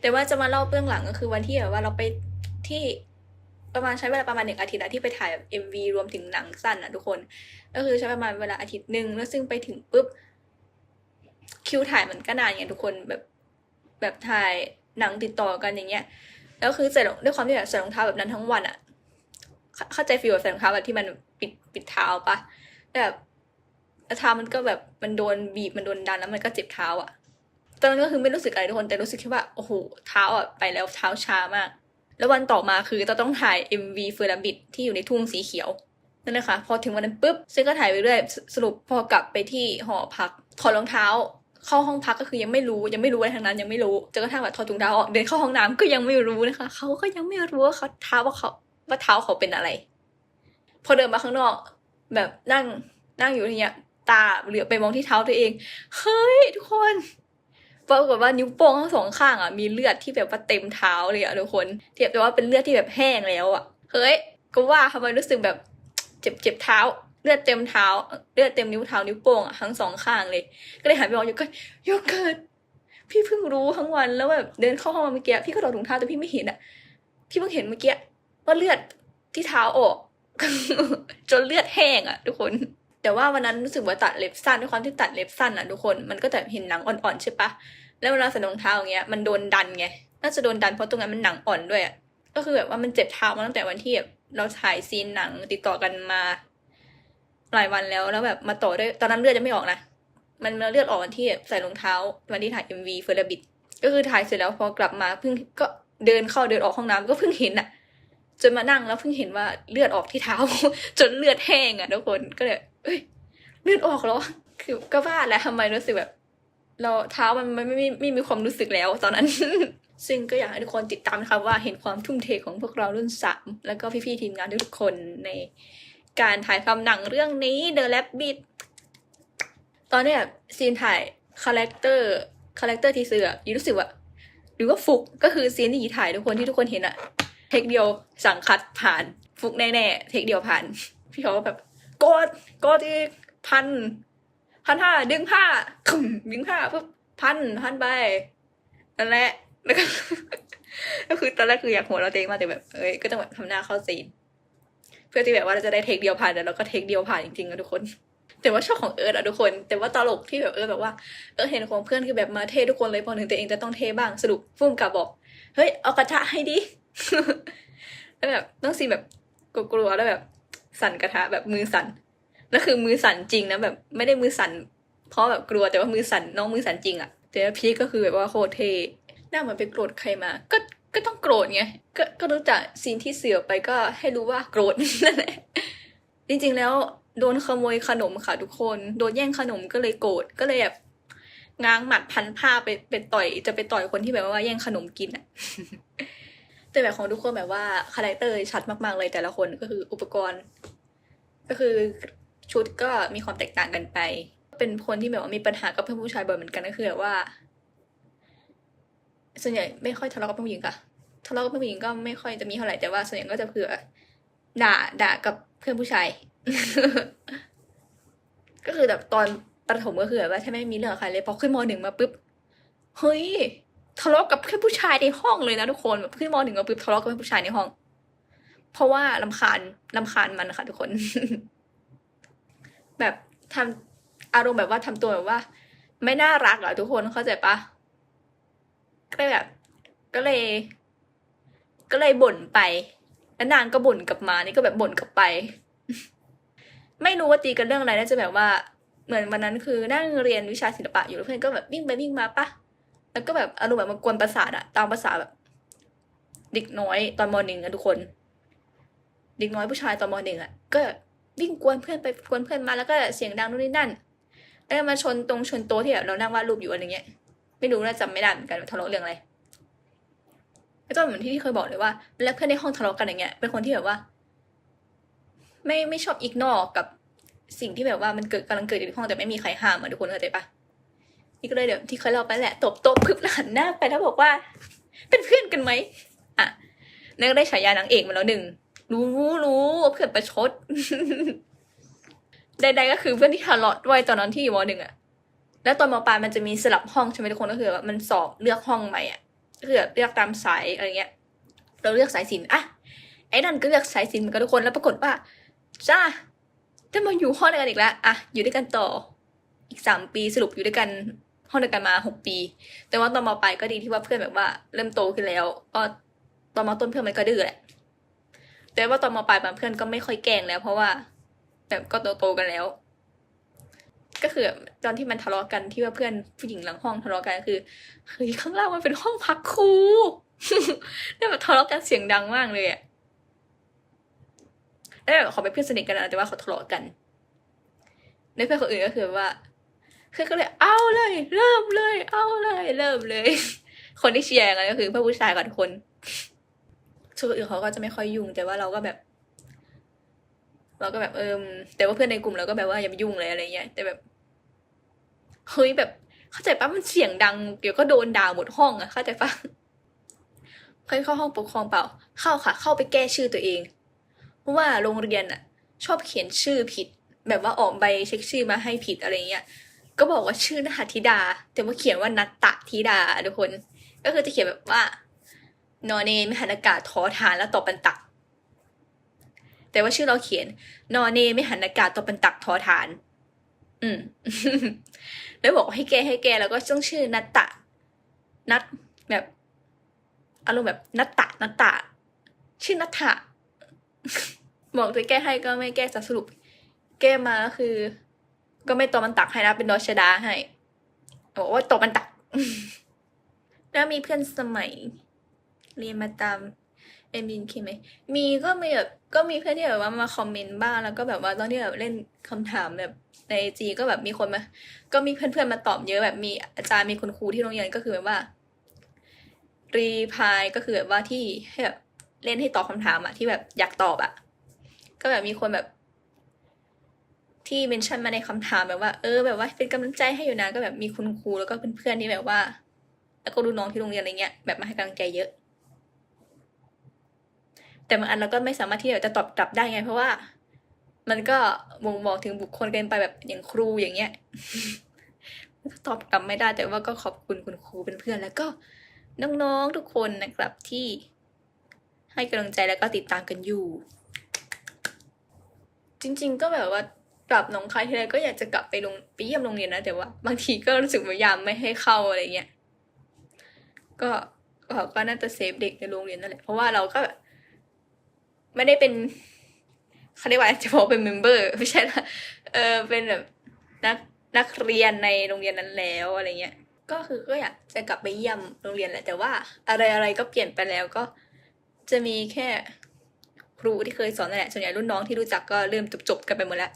แต่ว่าจะมาเล่าเบื้องหลังก็คือวันที่แบบว่าเราไปที่ประมาณใช้เวลาประมาณหนึ่งอาทิตย์อะที่ไปถ่ายแบบ MV รวมถึงหนังสั้นอะทุกคน ก็คือใช้ประมาณเวลาอาทิตย์หนึ่งแล้วซึ่งไปถึงปุ๊บคิวถ่ายมันก็นานไงทุกคนแบบแบบถ่ายหนังติดต่อกันอย่างเงี้ยแล้วคือใส่รองด้วยความที่แบบใส่รองเท้าแบบนั้นทั้งวันอะเข้าใจฟีลแบบใส่รองเท้าแบบที่มันปิดปิดเท้าปะแบบเท้ามันก็แบบมันโดนบีบมันโดนดันแล้วมันก็เจ็บเท้าอะ ตอนนั้นก็คือไม่รู้สึกอะไรทุกคนแต่รู้สึกแค่ว่าโอ้โหเท้าอะไปแล้วเท้าชามาก แล้ววันต่อมาคือเราต้องถ่าย MV เฟอร์ราบิดที่อยู่ในทุ่งสีเขียวนั่นเลยค่ะพอถึงวันนั้นปุ๊บซึ่งก็ถ่ายไปเรื่อยสสรุปพอกลับไปที่หอพักถอดรองเท้าเข้าห้องพักก็คือยังไม่รู้ยังไม่รู้อะไรทั้งนั้นยังไม่รู้จนกระทั่งแบบถอดถุงเท้าออกเดินเข้าห้องน้ำก็ยังไม่รู้นะคะเขาก็ยังไม่รู้ว่าเขาเท้าว่าเขาว่าเท้าเขาเป็นอะไร พอเดินมาข้างนอก แบบนั่งนั่งอยู่ที่เนี้ยตาเหลือไปมองที่เท้าตัวเอง เฮ้ย ทุกคน ปรากฏว่านิ้วโป้งทั้งสองข้างอะมีเลือดที่แบบว่าเต็มเท้าเลยอะทุกคนเทียบแต่ว่าเป็นเลือดที่แบบแห้งแล้วอะเฮ้ยก็ว่าทำไมรู้สึกแบบเจ็บเจ็บเท้าเลือดเต็มเท้าเลือดเต็มนิ้วเท้านิ้วโป้งอะทั้งสองข้างเลย ก็เลยหันไปมองโยเกิร์ตโยเกิร์ตพี่เพิ่งรู้ทั้งวันแล้วแบบเดินเข้าห้องมาเมื่อกี้พี่ก็ถอดถุงเท้าแต่พี่ไม่เห็นอะพี่เพิ่งเห็นเมื่อกี้ว่าเลือดที่เท้าออกจนเลือดแห้งอะ ทุกคน แต่ว่าวันนั้นรู้สึกว่าตัดเล็บสั้นด้วยความที่ตัดเล็บสั้นอะทุกคนมันก็จะเห็นหนังอ่อนๆใช่ปะแล้วเวลาใส่รองเท้าอย่างเงี้ยมันโดนดันไงน่าจะโดนดันเพราะตรงนั้นมันหนังอ่อนด้วยก็คือแบบว่ามันเจ็บเท้ามาตั้งแต่วันที่แบบเราถ่ายซีนหนังติดต่อกันมาหลายวันแล้วแล้วแบบมาต่อด้วยตอนนั้นเลือดจะไม่ออกนะมันมเลือดออกวันที่ใส่รองเท้าวันที่ถ่าย MV เฟอร์บิดก็คือถ่ายเสร็จแล้วพอกลับมาเพิ่งก็เดินเข้าเดินออกห้องน้ำก็เพิ่งเห็นอะจนมานั่งแล้วเพิ่งเห็นว่าเลือดออกที่เท้า จนเลือดแห้งอะทุกคนก็เลย เอ้ยเลือดออกแล้วคือก็ว่าแล้วทำไมรู้สึกแบบ เราเท้ามันไม่ไม่ไม่มีความรู้สึกแล้ว ตอนนั้น ซึ่งก็อยากให้ทุกคนติดตามนะครับว่าเห็นความทุ่มเทของพวกเรารุ่นสามแล้วก็พี่ๆทีมงานทุกคนในการถ่ายทำหนังเรื่องนี้ The Rabbit ตอนเนี้ยซีนถ่ายคาแรคเตอร์คาแรคเตอร์ทีเซออะยีรู้สึกว่าหรือว่าฟุกก็คือซีนที่ยีถ่ายทุกคนที่ทุกคนเห็นอะเทคเดียวสั่งคัดผ่าน ฟุกแน่ๆเทคเดียวผ่าน พี่เขาแบบ กดกดอีกพันพันห้าดึงผ้าคึมดึงผ้าปุ๊บพันพันไปนั่นแหละแล้วก็ก็คือตอนแรกคืออยากหัวเราะตัวเองมากแต่แบบเอ้ยก็ต้องแบบทำหน้าเข้าซีนเพื่อที่แบบว่าเราจะได้เทคเดียวผ่านแต่เราก็เทคเดียวผ่านจริงๆนะทุกคน แต่ว่าชอบของเอิร์ธอะทุกคน แต่ว่าตลกที่แบบเอิร์ธแบบว่าเอิร์ธเห็นของเพื่อนคือแบบมาเททุกคนเลยพอถึงตัวเองจะต้องเทบ้างสรุปฟุ้มกับบอกเฮ้ยเอากระทะให้ดิแล้วแบบต้องซีนแบบกลัวๆแล้วแบบ สั่นกระทะแบบมือสั่นแล้วคือมือสั่นจริงนะแบบไม่ได้มือสั่นเพราะแบบกลัวแต่ว่ามือสั่นน้องมือสั่นจริงอะแต่พีก็คือแบบว่าโคตรเทหน้าเหมือนไปโกรธใครมา ก็ก็ต้องโกรธไงก็ก็รู้จักซีนที่เสือไปก็ให้รู้ว่าโกรธนั่นแหละจริงๆแล้วโดนขโมยขนมค่ะทุกคน โดนแย่งขนมก็เลยโกรธก็เลยแบบง้างหมัดพันผ้าไปไปต่อย จะไปต่อยคนที่แบบว่าแย่งขนมกินอะแต่แบบของทุกคนแบบว่าคาแรคเตอร์ชัดมากๆเลยแต่ละคนก็คืออุปกรณ์ ก็คือชุดก็มีความแตกต่างกันไป เป็นคนที่แบบว่ามีปัญหากับเพื่อนผู้ชายบ่อยเหมือนกันก็คือแบบว่า ส่วนใหญ่ไม่ค่อยทะเลาะกับเพื่อนผู้หญิงค่ะ ทะเลาะกับเพื่อนผู้หญิงก็ไม่ค่อยจะมีเท่าไหร่แต่ว่าส่วนใหญ่ก็จะเผื่อด่าด่ากับเพื่อนผู้ชาย ก็คือแบบตอนประถมก็คือแบบว่าถ้าไม่มีเรื่องกับใครเลยพอขึ้นมหนึ่งมาปุ๊บเฮ้ยทะเลาะกับเพื่อนผู้ชายในห้องเลยนะทุกคนแบบขึ้นมหนึ่งมาปุ๊บทะเลาะกับเพื่อนผู้ชายในห้อง เพราะว่าลำคาญลำคาญมันค่ะทุกคน แบบทำอารมณ์แบบว่าทำตัวแบบว่า ไม่น่ารักอะทุกคนเข้าใจปะก็เลยแบบ ก็เลย ก็เลยบ่นไปแล้วนางก็บ่นกลับมา นี่ก็แบบบ่นกลับไป ไม่รู้ว่าตีกันเรื่องอะไรน่าจะแบบว่า เหมือนวันนั้นคือนั่งเรียนวิชาศิลปะอยู่แล้วเพื่อนก็แบบวิ่งไปวิ่งมาปะแล้วก็แบบอารมณ์แบบมากวนประสาทอะตามภาษาแบบเด็กน้อยตอนมหนึ่งอะทุกคน เด็กน้อยผู้ชายตอนมหนึ่งอะก็วิ่งกวนเพื่อนไปกวนเพื่อนมาแล้วก็เสียงดังนู่นนี่นั่นแล้วมาชนตรงชนโต๊ะที่แบบเรานั่งวาดรูปอยู่อะไรเงี้ย ไม่รู้นะจำไม่ได้เหมือนกันทะเลาะเรื่องอะไรก็เหมือนที่ที่เคยบอกเลยว่าแล้วเพื่อนในห้องทะเลาะกันอย่างเงี้ยเป็นคนที่แบบว่า ไม่ไม่ชอบอีกนอกกับสิ่งที่แบบว่ามันเกิดกำลังเกิดอยู่ในห้องแต่ไม่มีใครห้ามอะทุกคนเข้าใจปะนี่ก็เลยเดี๋ยวที่เคยเล่าไปแหละตบโต๊ะพึบหันหน้าไปแล้วบอกว่า เป็นเพื่อนกันไหมอะนั่นก็ได้ฉายานางเอกมาแล้วหนึ่ง รู้รู้ว่าเพื่อนประชด ใดๆก็คือเพื่อนที่ทะเลาะด้วยตอนนั้นที่อยู่มหนึ่งอะแล้วตอนมปลายมันจะมีสลับห้องใช่ไหมทุกคนก็คือมันสอบเลือกห้องใหม่อะก็คือแบบเลือกตามสายอะไรเงี้ย เราเลือกสายศิลป์อะไอ้นั่นก็เลือกสายศิลป์เหมือนกันทุกคนแล้วปรากฏว่าจ้าจะมาอยู่ห้องเดียวกันอีกแล้วอะอยู่ด้วยกันต่ออีกสามปีสรุปอยู่ด้วยกันห้องเดียวกันมาหกปี แต่ว่าตอนมปลายก็ดีที่ว่าเพื่อนแบบว่าเริ่มโตขึ้นแล้ว ก็ตอนมต้นเพื่อนมันก็ดื้อแหละ แต่ว่าตอนมปลายบางเพื่อนก็ไม่ค่อยแกล้งแล้ว เพราะว่าแบบก็โตๆกันแล้ว ก็คือตอนที่มันทะเลาะกันที่ว่าเพื่อนผู้หญิงหลังห้องทะเลาะกันคือเฮ้ยข้างล่างมันเป็นห้องพักครูแล้วแบบทะเลาะกันเสียงดังมากเลยอะแล้วแบบเขาเป็นเพื่อนสนิทกันนะแต่ว่าเขาทะเลาะกันในเพื่อนคนอื่นก็คือว่าเพื่อนก็เลยเอาเลย เริ่มเลย เอาเลย เริ่มเลย คนที่เชียร์กันก็คือเพื่อนผู้ชายก่อนคน ส่วนคนอื่นเขาก็จะไม่ค่อยยุ่ง แต่ว่าเราก็แบบ เราก็แบบเออแต่ว่าเพื่อนในกลุ่มเราก็แบบว่าอย่าไปยุ่งเลยอะไรเงี้ยแต่แบบเฮ้ยแบบเข้าใจปะมันเสียงดังเดี๋ยวก็โดนด่าหมดห้องอะเข้าใจปะเคยเข้าห้องปกครองเปล่า เข้าค่ะ เข้าไปแก้ชื่อตัวเองเพราะว่าโรงเรียนอะชอบเขียนชื่อผิด แบบว่าออกใบเช็คชื่อมาให้ผิดอะไรเงี้ยก็บอกว่าชื่อนัทธิดา แต่ว่าเขียนว่านัตตะธิดาทุกคน ก็คือจะเขียนแบบว่า นอนเนมหันอากาศทอฐานแล้วตอบันตัก แต่ว่าชื่อเราเขียน นอนเนไม่หันอากาศตอบันตักทอฐาน อืม แล้วบอกว่าให้แกให้แกแล้วก็ต้องชื่อนัตตะ นัตแบบอารมณ์แบบนัตตะนัตตะ ชื่อนัตถะบอกจะแก้ให้ก็ไม่แก้จะสรุป แก้มาคือ ก็ไม่ตอมันตักให้นะเป็นดอชดาให้บอกว่าตอมันตัก แล้วมีเพื่อนสมัย เรียนมาตามเอ็มบินเคไหมมีก็มีแบบก็มีเพื่อนที่แบบว่ามาคอมเมนต์บ้างแล้วก็แบบว่าตอนที่แบบเล่นคำถามแบบในจีก็แบบมีคนมา ก็มีเพื่อนๆมาตอบเยอะแบบมีอาจารย์มีคุณครูที่โรงเรียนก็คือแบบว่ารีพายก็คือแบบว่าที่ให้แบบเล่นให้ตอบคำถามอะที่แบบอยากตอบอะก็แบบมีคนแบบ ที่เมนชั่นมาในคำถามแบบว่า เออ แบบว่าเป็นกำลังใจให้อยู่นะก็แบบมีคุณครูแล้วก็เพื่อนๆที่แบบว่า แล้วก็รุ่นน้องที่โรงเรียนอะไรเงี้ยแบบมาให้กำลังใจเยอะ แต่บางอันเราก็ไม่สามารถที่จะตอบกลับได้ไง เพราะว่า มันก็บ่งบอกถึงบุคคลเกินไปแบบอย่างครูอย่างเงี้ยตอบกลับไม่ได้ แต่ว่าก็ขอบคุณคุณครูเป็นเพื่อนแล้วก็น้องๆทุกคนนะครับที่ให้กำลังใจแล้วก็ติดตามกันอยู่ จริง ๆ ก็แบบว่ากลับหนองคายทีไรก็อยากจะกลับไปโรงไปเยี่ยมโรงเรียนนะแต่ว่า บางทีก็รู้สึกว่ายามไม่ให้เข้าอะไรเงี้ยก็ก็ก็น่าจะเซฟเด็กในโรงเรียนนั่นแหละเพราะว่าเราก็แบบ ไม่ได้เป็นเขาเรียกว่าจะบอกเป็นเมมเบอร์ไม่ใช่ละเออเป็นแบบนักนักเรียนในโรงเรียนนั้นแล้วอะไรเงี้ย ก็คือก็อยากจะกลับไปเยี่ยมโรงเรียนแหละ แต่ว่าอะไรอะไรก็เปลี่ยนไปแล้วก็จะมีแค่ครูที่เคยสอนนั่นแหละส่วนใหญ่รุ่นน้องที่รู้จักก็เริ่มจบๆกันไปหมดแล้ว